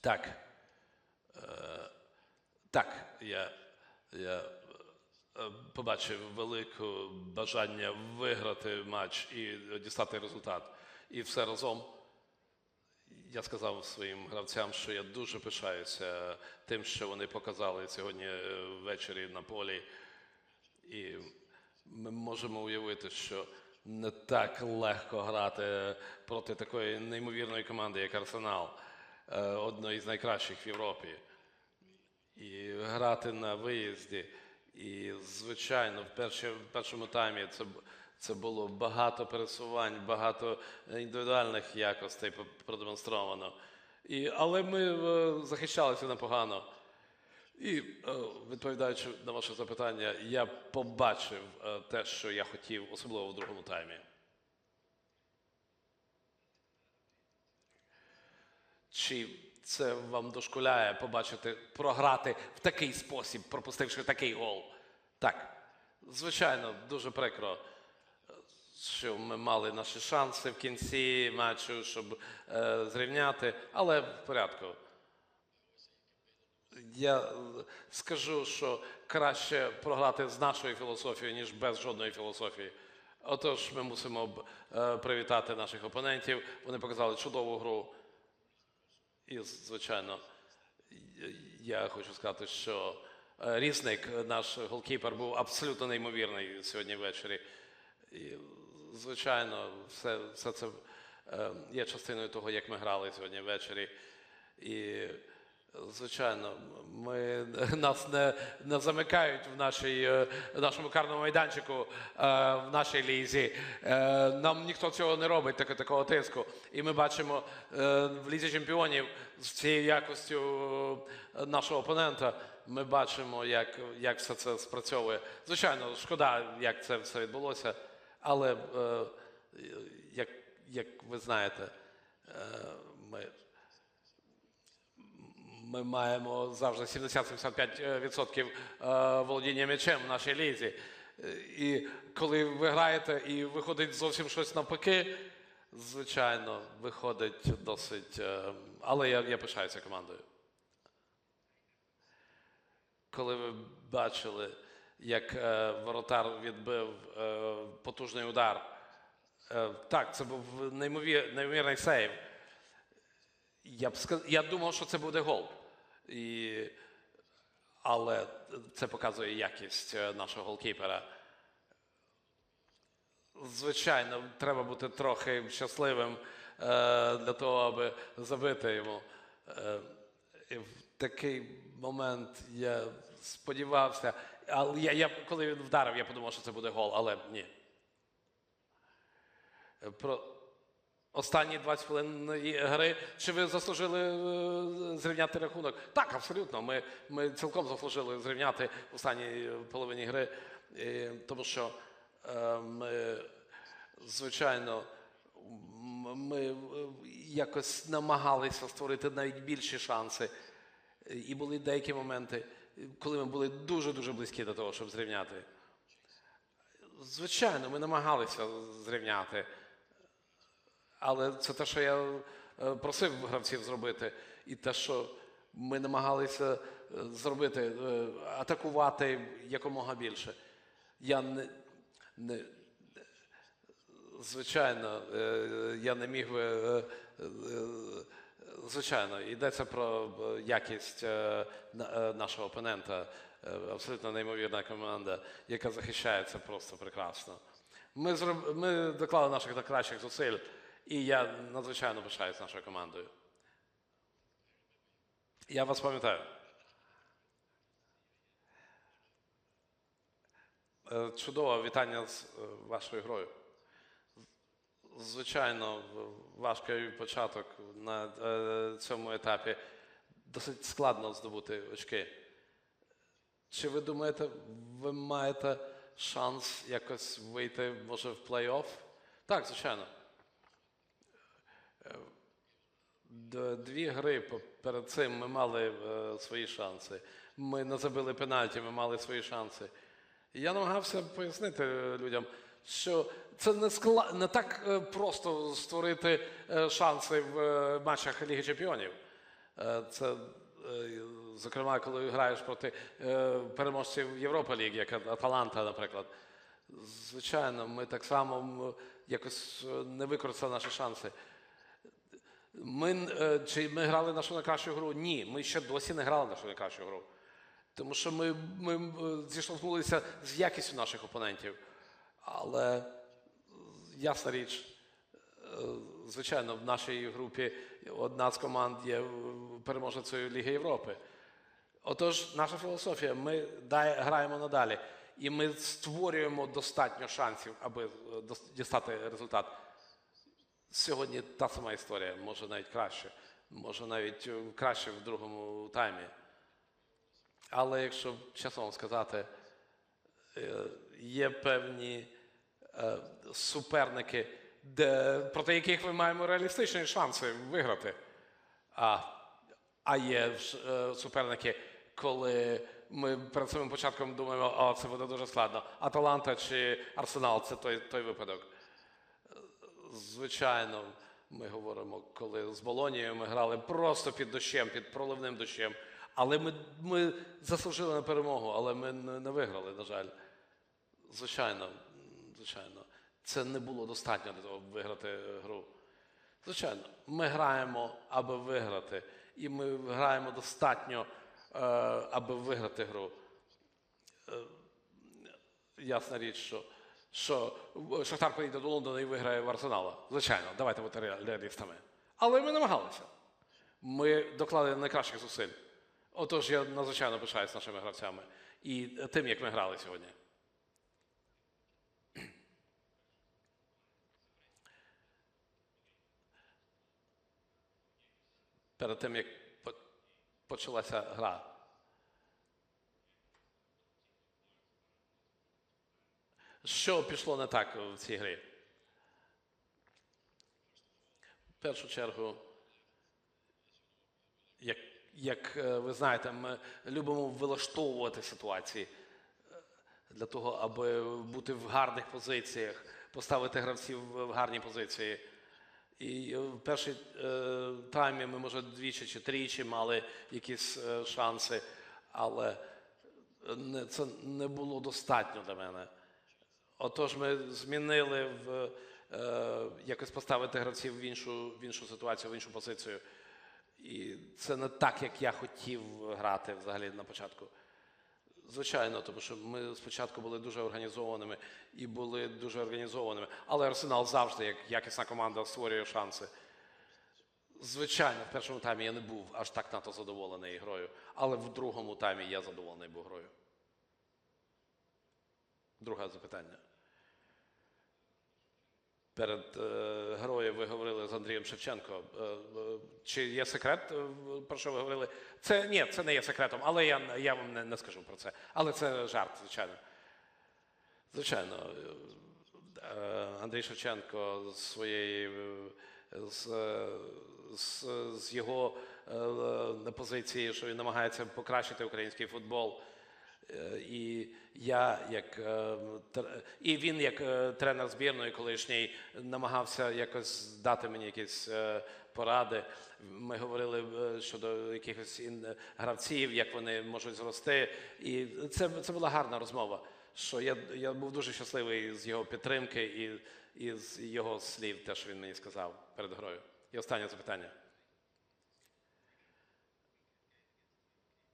Так. Е, так, я, я е, побачив велике бажання виграти матч і дістати результат. І все разом я сказав своїм гравцям, що я дуже пишаюся тим, що вони показали сьогодні е, ввечері на полі. І ми можемо уявити, що не так легко грати проти такої неймовірної команди, як Арсенал, одної з найкращих в Європі. І грати на виїзді. І, звичайно, в, першому таймі це, це було багато пересувань, багато індивідуальних якостей продемонстровано. І, але ми е, захищалися непогано. І е, відповідаючи на ваше запитання, я побачив е, те, що я хотів, особливо в другому таймі. Чи це вам дошкуляє побачити, програти в такий спосіб, пропустивши такий гол? Так, звичайно, дуже прикро, що ми мали наші шанси в кінці матчу, щоб е, зрівняти, але в порядку. Я скажу, що краще програти з нашою філософією, ніж без жодної філософії. Отож, ми мусимо е, привітати наших опонентів. Вони показали чудову гру. І, звичайно, я хочу сказати, що е, Різник, наш голкіпер, був абсолютно неймовірний сьогодні ввечері. І, звичайно, все, все це е, є частиною того, як ми грали сьогодні ввечері. І, звичайно, ми, нас не, не замикають в, нашій, е, в нашому карному майданчику е, в нашій лізі. Е, Нам ніхто цього не робить, таке- такого тиску. І ми бачимо в лізі чемпіонів з цією якостю нашого опонента. Ми бачимо, як, як все це спрацьовує. Звичайно, шкода, як це все відбулося, але як, як ви знаєте, ми маємо завжди 70-75% е, володіння м'ячем в нашій лізі. Е, І коли ви граєте і виходить зовсім щось навпаки, звичайно, виходить досить. е, Але я, я пишаюся командою. Коли ви бачили, як е, воротар відбив е, потужний удар, е, так, це був неймовірний сейв. Я б сказ... я думав, що це буде гол. І... Але це показує якість е, нашого голкіпера. Звичайно, треба бути трохи щасливим е, для того, аби забити йому. Е, і в такий момент я сподівався, але я, я, коли він вдарив, я подумав, що це буде гол, але ні. Е, Про останні 20 хвилин гри. Чи ви заслужили е, зрівняти рахунок? Так, абсолютно. Ми, ми цілком заслужили зрівняти в останній половині гри, Е, тому що е, ми, звичайно, ми е, якось намагалися створити навіть більші шанси. І були деякі моменти, коли ми були дуже-дуже близькі до того, щоб зрівняти. Звичайно, ми намагалися зрівняти. Але це те, що я е, просив гравців зробити, і те, що ми намагалися е, зробити, е, атакувати якомога більше. Я не, не звичайно, я не міг би. Звичайно, йдеться про якість на- нашого опонента. Абсолютно неймовірна команда, яка захищається просто прекрасно. Ми, зроб... ми доклали наших найкращих зусиль, і я надзвичайно пишаюсь нашою командою. Я вас пам'ятаю. Е, Чудово вітання з е, вашою грою. Звичайно, важкий початок на е, цьому етапі. Досить складно здобути очки. Чи ви думаєте, ви маєте шанс якось вийти, може, в плей-офф? Так, звичайно. Е, д- Дві гри перед цим ми мали е, свої шанси. Ми не забили пенальті, ми мали свої шанси. Я намагався пояснити людям, що це не, скла... не так е, просто створити е, шанси в е, матчах Ліги Чемпіонів. Е, Це, е, зокрема, коли граєш проти е, переможців Європа Ліг, як Аталанта, наприклад. Звичайно, ми так само якось е, не використали наші шанси. Ми, е, чи ми грали нашу найкращу гру? Ні, ми ще досі не грали нашу найкращу гру. Тому що ми, ми е, зіштовхнулися з якістю наших опонентів. Але е, ясна річ, звичайно, в нашій групі одна з команд є переможецею Ліги Європи. Отож, наша філософія, ми граємо надалі, і ми створюємо достатньо шансів, аби дістати результат. Сьогодні та сама історія, може навіть краще, може навіть е, краще в другому таймі. Але якщо чесно вам сказати, е, є певні е, суперники, де, проти яких ми маємо реалістичні шанси виграти. А, а є суперники, коли ми перед самим початком думаємо, о, це буде дуже складно. Аталанта чи Арсенал це той, той випадок. Звичайно, ми говоримо, коли з Болонією ми грали просто під дощем, під проливним дощем. Але ми, ми заслужили на перемогу, але ми не, виграли, на жаль. Звичайно, звичайно, це не було достатньо для того, щоб виграти е, гру. Звичайно, ми граємо, аби виграти, і ми граємо достатньо, е, аби виграти гру. Е, ясна річ, що, що Шахтар поїде до Лондона і виграє в Арсенала. Звичайно, давайте бути реалістами. Але ми намагалися. Ми доклали найкращих зусиль. Отож, я надзвичайно пишаюсь нашими гравцями і тим, як ми грали сьогодні. Перед тим, як почалася гра. Що пішло не так в цій грі? В першу чергу, як, як е, ви знаєте, ми любимо вилаштовувати ситуації е, для того, аби бути в гарних позиціях, поставити гравців в гарні позиції. І в першій е, таймі ми, може, двічі чи тричі мали якісь е, шанси, але не, це не було достатньо для мене. Отож, ми змінили в е, якось поставити гравців в іншу, в іншу ситуацію, в іншу позицію. І це не так, як я хотів грати взагалі на початку. Звичайно, тому що ми спочатку були дуже організованими і були дуже організованими. Але Арсенал завжди, як якісна команда, створює шанси. Звичайно, в першому таймі я не був аж так надто задоволений грою, але в другому таймі я задоволений був грою. Друге запитання. Перед е, грою ви говорили з Андрієм Шевченко. Е, е, чи є секрет, про що ви говорили? Це ні, це не є секретом, але я, я вам не, не скажу про це. Але це жарт, звичайно. Звичайно, Андрій Шевченко з своєї з, з, з його позиції, що він намагається покращити український футбол. Е, І я, як е, і він, як е, тренер збірної колишній, намагався якось дати мені якісь поради. Ми говорили щодо якихось гравців, як вони можуть зрости. І це, це була гарна розмова. Що я, я був дуже щасливий з його підтримки і, і з його слів, те, що він мені сказав перед грою. І останнє запитання.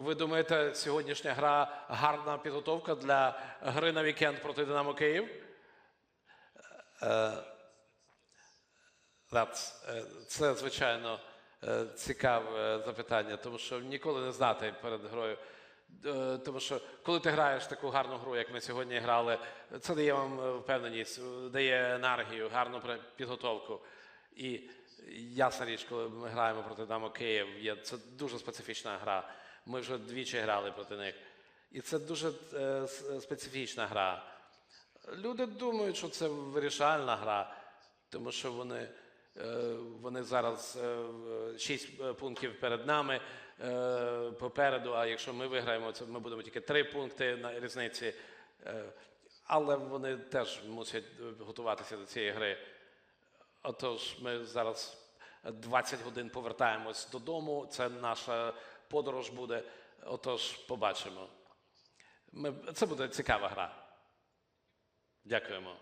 Ви думаєте, сьогоднішня гра гарна підготовка для гри на вікенд проти Динамо Київ? Е, е, Це, звичайно, е, цікаве запитання, тому що ніколи не знати перед грою. Тому що коли ти граєш таку гарну гру, як ми сьогодні грали, це дає вам впевненість, дає енергію, гарну підготовку. І ясна річ, коли ми граємо проти Динамо Київ, це дуже специфічна гра. Ми вже двічі грали проти них. І це дуже е, специфічна гра. Люди думають, що це вирішальна гра, тому що вони, е, вони зараз е, в- е, пунктів перед нами попереду. А якщо ми виграємо, це ми будемо тільки три пункти на різниці. Але вони теж мусять готуватися до цієї гри. Отож, ми зараз 20 годин повертаємось додому. Це наша подорож буде. Отож, побачимо. Ми, це буде цікава гра. Дякуємо.